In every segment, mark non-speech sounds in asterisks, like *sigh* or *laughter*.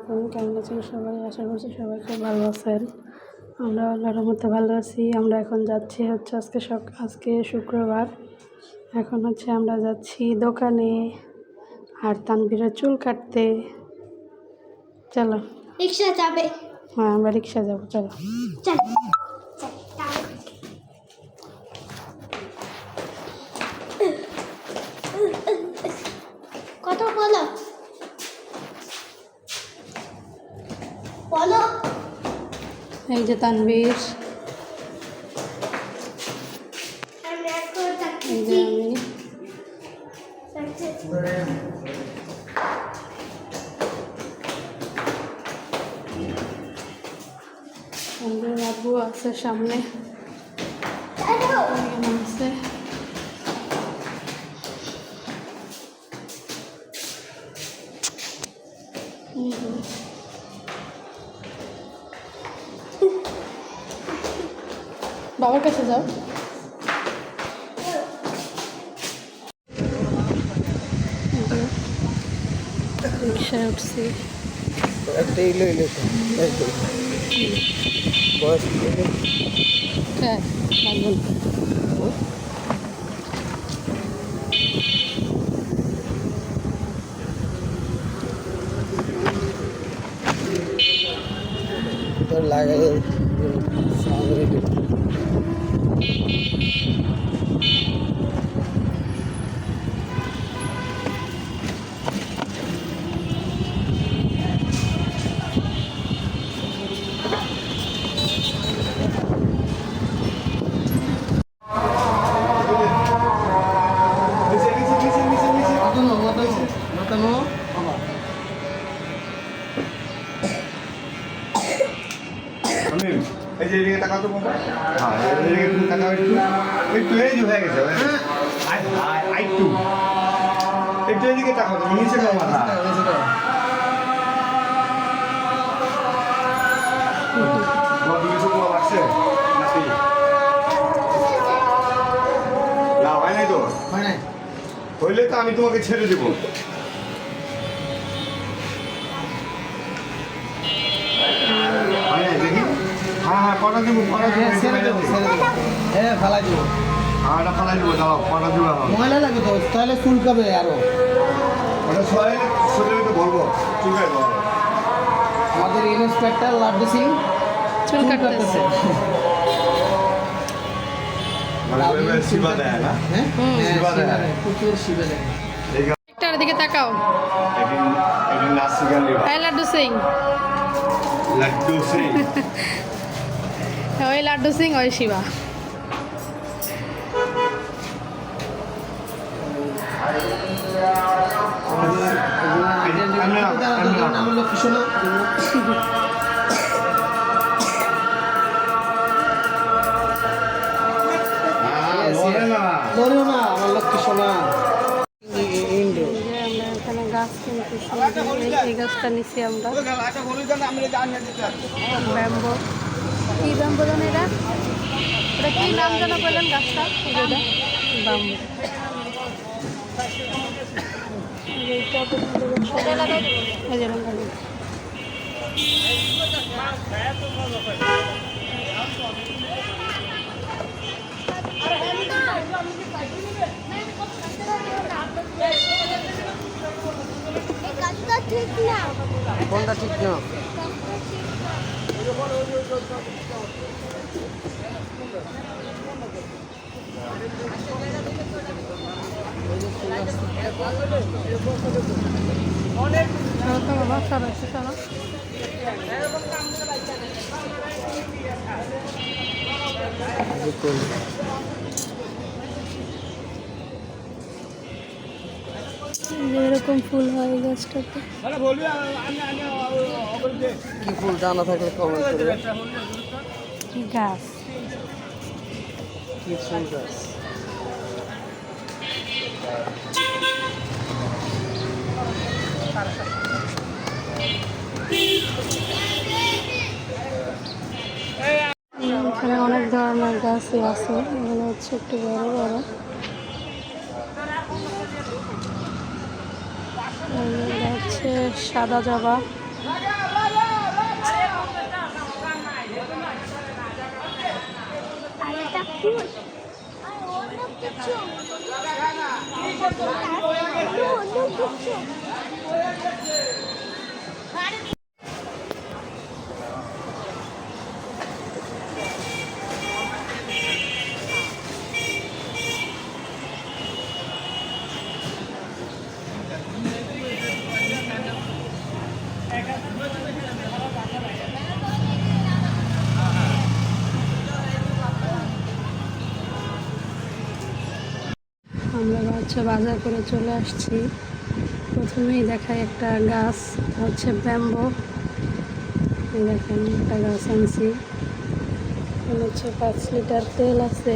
আলাইকুম কেমন আছেন সবাই? আশা করছি সবাই খুব ভালো আছেন। আমরা আল্লাহর মতো ভালো আছি। আমরা এখন যাচ্ছি হচ্ছে আজকে সক আজকে শুক্রবার। এখন হচ্ছে আমরা যাচ্ছি দোকানে। আর তানবিরা চুল কাটতে। চলো। রিক্সা যাবে। হ্যাঁ আমরা রিক্সা যাব চলো চল কত বলো বলো এই যে তানবীর এই যে আছে সামনে আছে বাবার কাছে যাও এই এই যে এদিকে তাকাও তো হ্যাঁ, এদিকে একটু তাকাও একটু। একটু এই যে হয়ে গেছে, হয়ে? একটু। একটু এদিকে তাকাও, তুমি নিচে নাও মাথা। হইলে তো আমি তোমাকে ছেড়ে দেবো। কটা দিব কটা দিব? হ্যাঁ ছেড়ে দেবো ছেড়ে দেবো। হ্যাঁ ফালাই দেবো। এটা ফালাই দিব দাও কটা দিব ময়লা লাগে তো তাহলে চুলকাবে আরও। ওটা সবাই শরীরে তো বলব চুলকাই বলব আমাদের ইন্সপেক্টর লাড্ডু সিং চুল কাটতেছে মানে শিবা দেয় না? হুম, শিবা দেয়। প্রচুর শিবা দেয়। একটার দিকে তাকাও। একদিন একদিন নাচ শিখান দিবা হ্যাঁ লাড্ডু সিং। লাড্ডু সিং। *laughs* ওই লাড্ডু সিং ওই শিবা। গাছ কিনতেছি এই গাছটা নিছি আমরা। ব্যাম্বো কি ব্যাম্বো জানো এটা? এটা কি নাম জানো বললেন গাছটা? কোনটা ঠিক না? সরো তো বাবা সরো একটু সরো এরকম ফুল হয় এই গাছটাতে? কি ফুল জানা থাকলে কমেন্ট করবে? গাছ? কি ফুল গাছ? এখানে অনেক ধরনের গাছই আছে। এখানে হচ্ছে একটু বড় বড় আর এটা হচ্ছে সাদা জবা। আর এটা ফুল আর অন্য কিছু আর অন্য কিছু আমরা হচ্ছে, বাজার করে চলে আসছি। প্রথমেই দেখায় একটা গাছ, হচ্ছে ব্যাম্বো। দেখেন, একটা গাছ আনছি। হচ্ছে পাঁচ লিটার তেল আছে।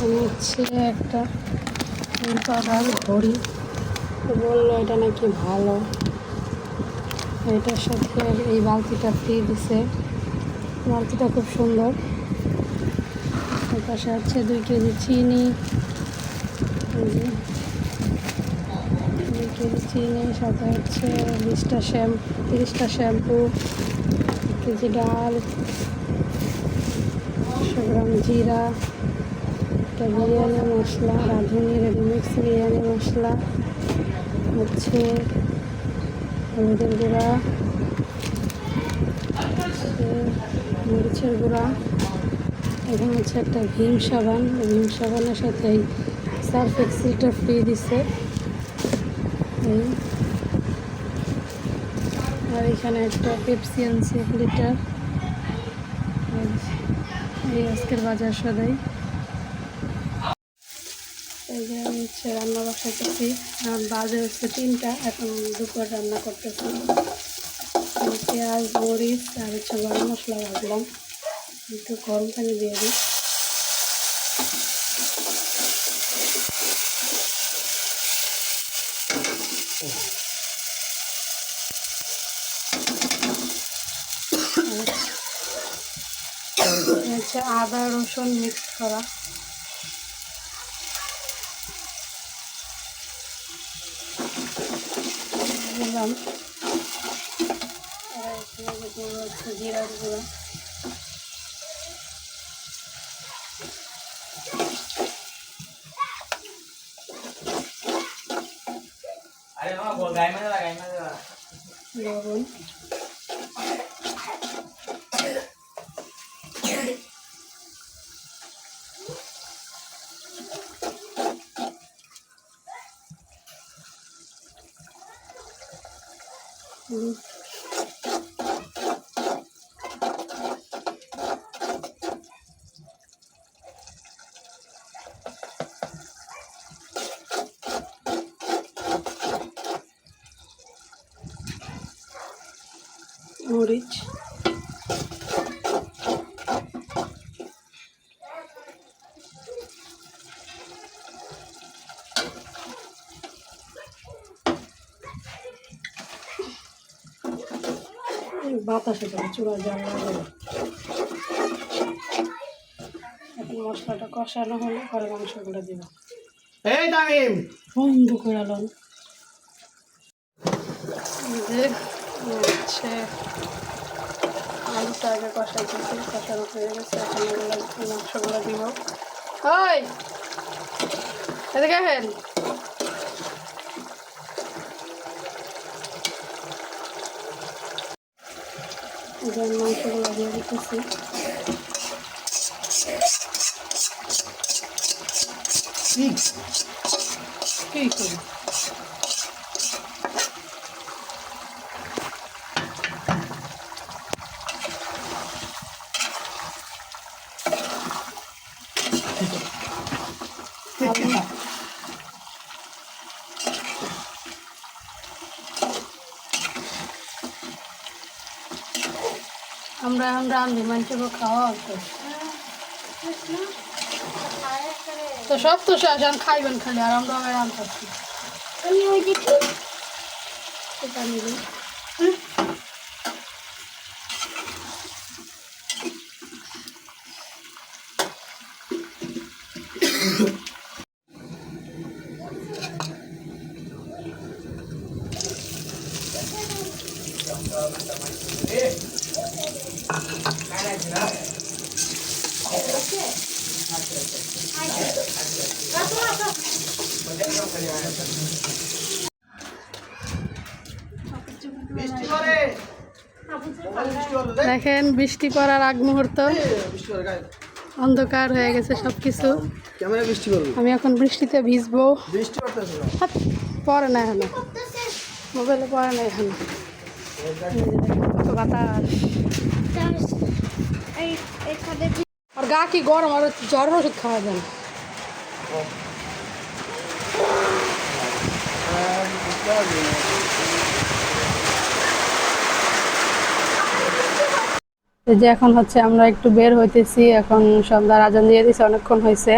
হচ্ছে একটা পাড়ার ঘড়ি। বলল, এটা নাকি ভালো। এটার সাথে এই বালতিটা ফ্রি দিছে। বালতিটা খুব সুন্দর। এর পাশে আছে দুই কেজি চিনি। চিনি সাথে হচ্ছে বিশটা শ্যাম্পু তিরিশটা শ্যাম্পু কেজি ডাল একশো গ্রাম জিরা একটা বিরিয়ানি মশলা রাঁধুনি রেডিমিক্স বিরিয়ানি মশলা হচ্ছে হলুদের গুঁড়া মরিচের গুঁড়া এখানে হচ্ছে একটা ভীম সাবান ভীম সাবানের সাথে সার্ফ এক্সিলটা ফ্রি দিছে। আর এখানে একটা পেপসি আনছে এক লিটার এই আজকের বাজার সদাই। এই যে আমি হচ্ছে রান্না বসাতেছি আর বাজে হচ্ছে তিনটা, এখন দুপুর রান্না করতেছি। পেঁয়াজ, মরিচ, আর হচ্ছে গরম মশলা ভাজলাম। একটু গরম পানি দিয়ে দিই হচ্ছে আদা রসুন মিক্স করা। দিলাম। গুঁড়ো। লবণ। মরিচ। বাতাসে করে চূড়া জল লাগে এখন মশলাটা কষানো হলে পরে মাংসগুলো দিব। এই তামিম। বন্ধ করে লন যে হচ্ছে আলুটা আগে কষাই দিচ্ছি কষানো হয়ে গেছে, এখন মাংসগুলো দিব। ওই! এদিকে হেন মাংসগুলো দিয়ে দিতেছি। কি করি? আমরা এখন রান্ধি মানুষকে খাওয়া হতো তো সব তো শেষ এখন খাইবেন খালি আর আমরা আবার করছি। আমি ওই দেখি দেখেন, বৃষ্টি পড়ার আগ মুহূর্ত। অন্ধকার হয়ে গেছে সব কিছু আমি এখন বৃষ্টিতে ভিজবো। করতেছে না এখনও। মোবাইলে পড়ে না এখানে। আর গা কি গরম, আর জ্বর ওষুধ খাওয়া যায় না। যে এখন হচ্ছে আমরা একটু বের হইতেছি এখন সন্ধ্যার আজান দিয়ে দিছে অনেকক্ষণ হয়েছে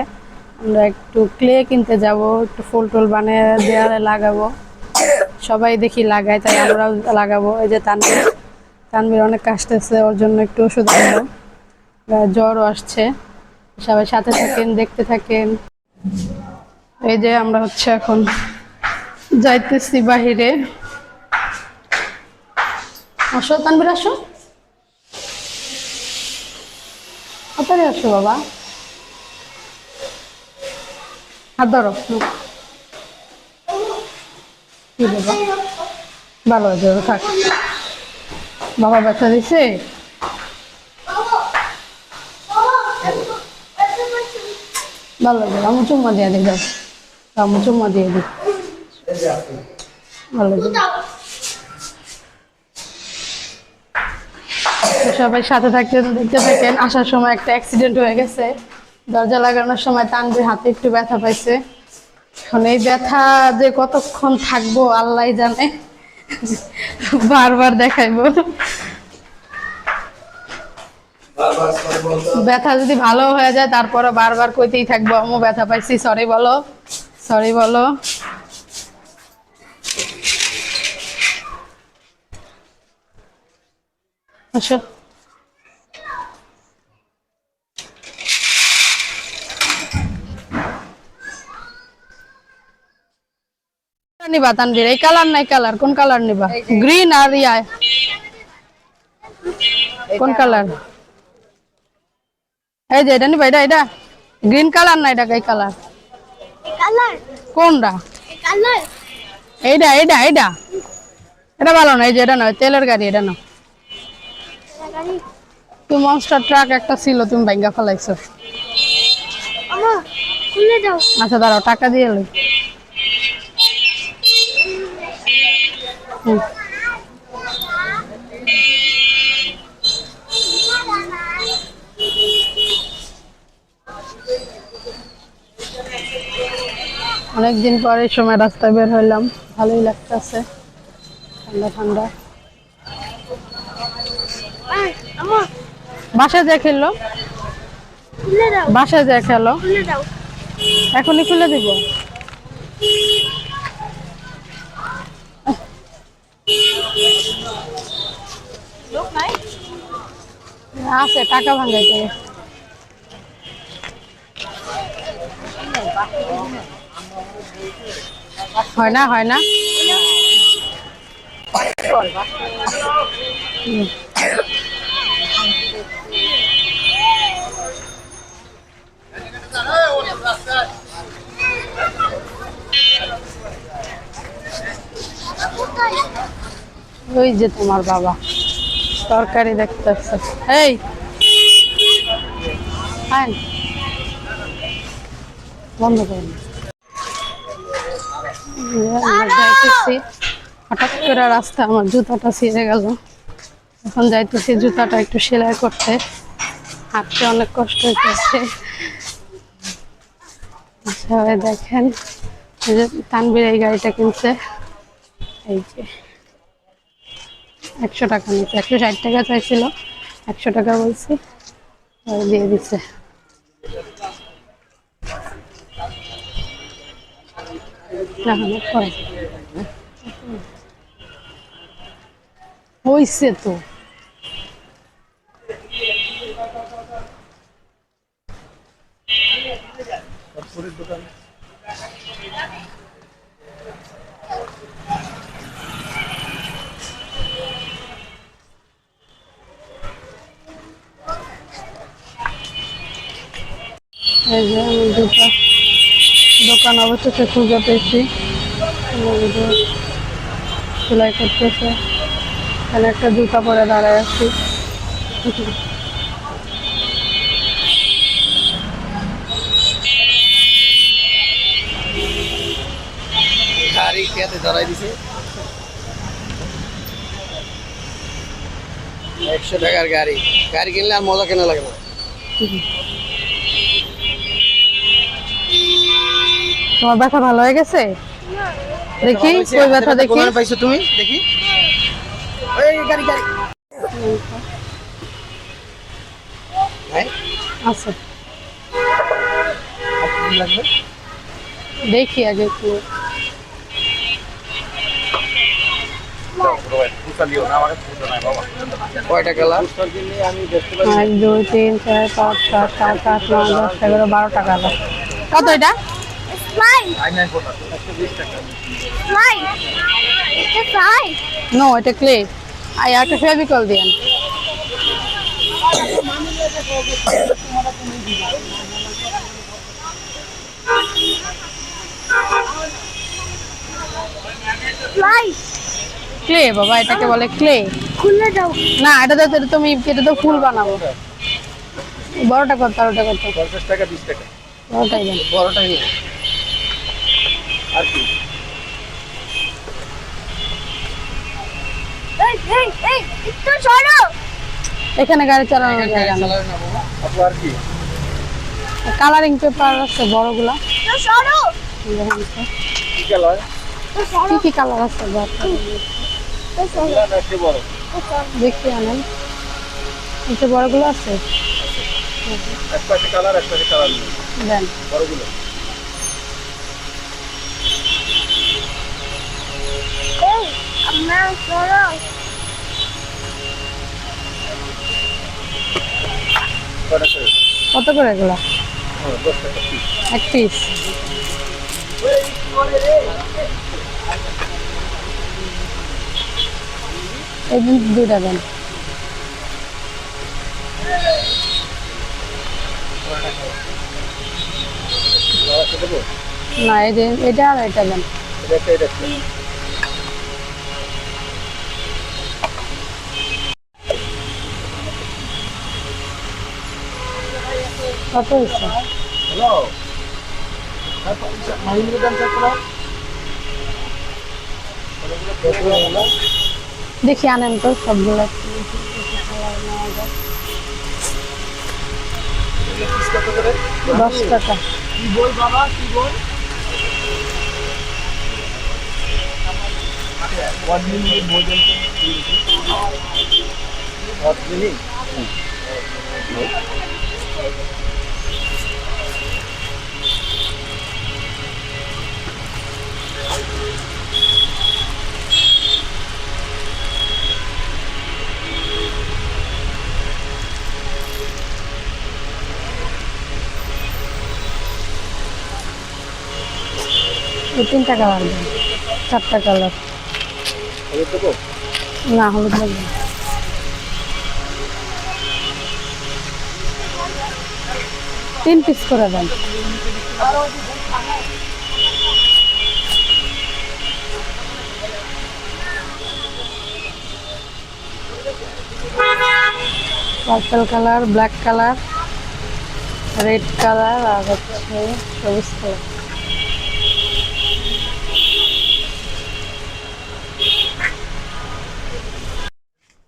আমরা একটু ক্লে কিনতে যাব একটু ফুল টুল বানিয়ে দেওয়ালে লাগাবো। সবাই দেখি লাগায় তাই আমরাও লাগাবো। এই যে তানবীর তানবীর অনেক কাশতেছে ওর জন্য একটু ওষুধ আহ, জ্বরও আসছে। সবাই সাথে থাকেন দেখতে থাকেন। এই যে আমরা হচ্ছে এখন যাইতেছি বাহিরে। আসো তানবীর আসো। তাড়াতাড়ি আসো বাবা? হাত ধরো কি বাবা? ভালো হয়েছে থাক। বাবা ব্যথা দিছে? ভালো হয়েছে আমি চুম্মা দিয়ে দিই আমি চুম্মা দিয়ে দিই ভালো সবাই সাথে থাকতে দেখতে থাকেন। আসার সময় একটা অ্যাক্সিডেন্ট হয়ে গেছে। দরজা লাগানোর সময় তানবির হাতে একটু ব্যথা পাইছে। এখন এই ব্যথা যে কতক্ষণ থাকব আল্লাহ জানে। বারবার দেখাইবো। ব্যথা যদি ভালো হয়ে যায় তারপরে বারবার কইতেই থাকব আমিও ব্যথা পাইছি সরি বলো সরি বলো। আসো। নিবা তানবীর এই কালার নাই কালার? কোন কালার নিবা? গ্রিন আর ইয়া। কোন কালার? এই যে এটা নিবা এটা এটা। গ্রিন কালার না এটা এই কালার। কোনটা? কালার? এইটা এইটা এইটা এটা ভালো না এই যে এটা নয় তেলের গাড়ি এটা না গাড়ি? তুমি মনস্টার ট্রাক একটা ছিল তুমি ভাঙ্গা ফেলাইছো। আচ্ছা দাঁড়াও টাকা দিয়ে লই। অনেকদিন পরে এই সময় রাস্তায় বের হইলাম। ভালোই লাগতেছে। ঠান্ডা ঠান্ডা। বাসায় যা খেললো বাসায় যা খেলো। এখনই খুলে দিব। আছে টাকা ভাঙাইতে হয় না হয় না হুম। ওই যে তোমার বাবা তরকারি দেখতেছে। এই। আইন বন্ধ করুন যাইতেছি। হঠাৎ করে রাস্তা আমার জুতাটা ছিঁড়ে গেল। এখন যাইতেছি জুতাটা একটু সেলাই করতে। হাঁটতে অনেক কষ্ট হইতেছে। সবাই দেখেন। যে তানবির এই গাড়িটা কিনছে। এই যে। একশো টাকা নিচ্ছে একশো ষাট টাকা চাইছিল একশো টাকা বলছি দিয়ে দিচ্ছে হইছে তো। এই যে আমি দোকান অবশেষে খুঁজে পেয়েছি। সেলাই করতেছে। এখানে একটা জুতা পরে দাঁড়ায় আছি। ধরাই দিছে। একশো টাকার গাড়ি। গাড়ি কিনলে আর মজা কেনা লাগে না। তোমার ব্যথা ভালো হয়ে গেছে? দেখি কই ব্যথা দেখি? কোথায় পাইছো তুমি? দেখি। এই গাড়ি গাড়ি। আচ্ছা। দেখি আগে একটু। এক দুই তিন চার পাঁচ ছয় সাত আট নয় দশ এগারো বারো টাকা কত এটা? নো এটা ক্লে আর একটা ফেভিকল দিয়েন. ক্লে বাবা এটাকে বলে ক্লে খুলে দাও। না এটা তো এটা তুমি এটা তো ফুল বানাবো। বড়টা কত আর ওটা কত পঞ্চাশ টাকা বিশ টাকা। বড়টাই বড়টাই আর কি এই এই এই একটু সরো। এখানে গাড়ি নেই চালাবে না আর কি? কালারিং পেপার আছে বড়গুলা। কি কালার? কি কি কালার আছে। দেখি আনেন বড়গুলো আছে? এক পাশে কালার এক পাশে কালার দেন। বড়গুলো। কত করে এগুলা? এক পিস দেন না এটা আর এটা দেন এটা একটা এটা একটা কত হয়েছে হ্যালো মাহিন্দ্র চেক করো দেখি, আনেন তো সবগুলো। দশ টাকা। কি বল বাবা কি বল মিনিট এই তিনটা কালার দেন চারটা কালার না, হলুদ লাগবে তিন পিস করে দেন। Purple colour, black colour, red colour, আর হচ্ছে সবুজ কালার।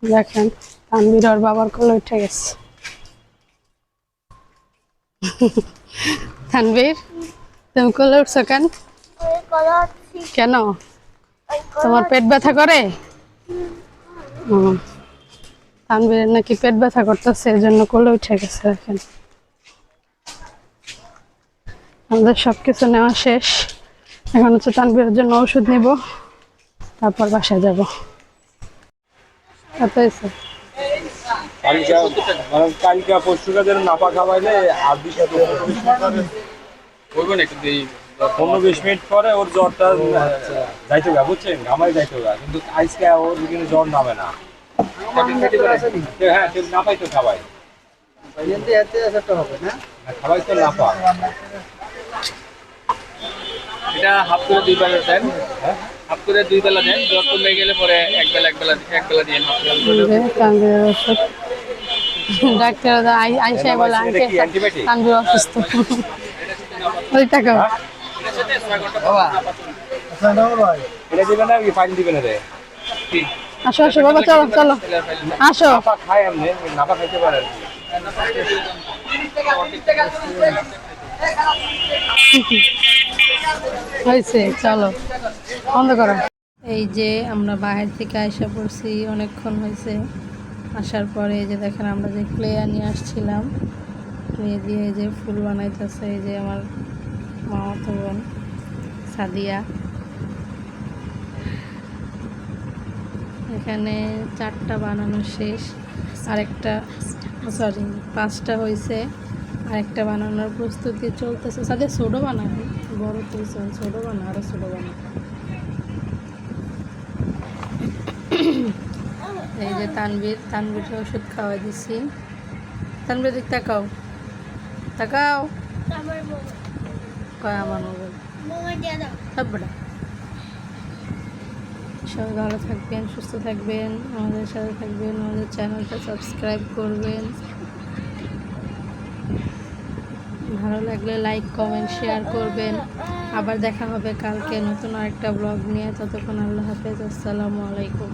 দেখেন তানবির ওর বাবার কোলে উঠে গেছে। তানবীর তুমি কোলে উঠছো কেন? কেন? তোমার পেট ব্যথা করে? তানবীরের নাকি পেট ব্যথা করতেছে এই জন্য কোলে উঠে গেছে, দেখেন। আমাদের সব কিছু নেওয়া শেষ। এখন হচ্ছে তানবীরের জন্য ওষুধ নিব, তারপর বাসায় যাব। কত হয়েছে কালকা মানে নাপা খাওয়াইলে আর বিশ পনেরো বিশ মিনিট পরে ওর জ্বরটা যাইতে গা বুঝছেন? ঘামাই যাইতে গা কিন্তু আজকে ওর কিন্তু জ্বর নামে না। হ্যাঁ নাপাই তো খাওয়াই এতে এতে হবে না সবাই তো লাফা এটা হাফ করে দুই বেলা দেন হাফ করে দুই বেলা দেন জ্বর কমে গেলে পরে এক বেলা এক বেলা এক বেলা দিয়ে হাফ ওষুধ ডাক্তার বলে অসুস্থ। ওই টাকা। এটা দিবে না কি ফাইল দিবে না রে? আসো আসো বাবা চলো চলো। আসো। খায় এমনি নাপা খাইতে পারে আর কি? হয়েছে, চলো, বন্ধ করো। এই যে আমরা বাহির থেকে আসা পড়ছি, অনেকক্ষণ হয়েছে। আসার পরে এই যে দেখেন আমরা যে ক্লে নিয়ে আসছিলাম ক্লে দিয়ে এই যে ফুল বানাইতেছে, এই যে আমার মামাতো বোন সাদিয়া। এখানে চারটা বানানো শেষ, আরেকটা সরি পাঁচটা হয়েছে, আরেকটা বানানোর প্রস্তুতি চলতেছে। সাদিয়া, ছোটো বানাবে? বড় তো ছোটো বানা আরও ছোটো বানা। এই যে তানবীর, তানবীরকে ওষুধ খাওয়াই দিছি। তানবীর দিক তাকাও। তাকাও। কয় আমার মোবাইল? সব সবাই ভালো থাকবেন, সুস্থ থাকবেন, আমাদের সাথে থাকবেন, আমাদের চ্যানেলটা সাবস্ক্রাইব করবেন। ভালো লাগলে লাইক কমেন্ট শেয়ার করবেন। আবার দেখা হবে কালকে নতুন আরেকটা ব্লগ নিয়ে। ততক্ষণ আল্লাহ হাফেজ। আসসালামু আলাইকুম।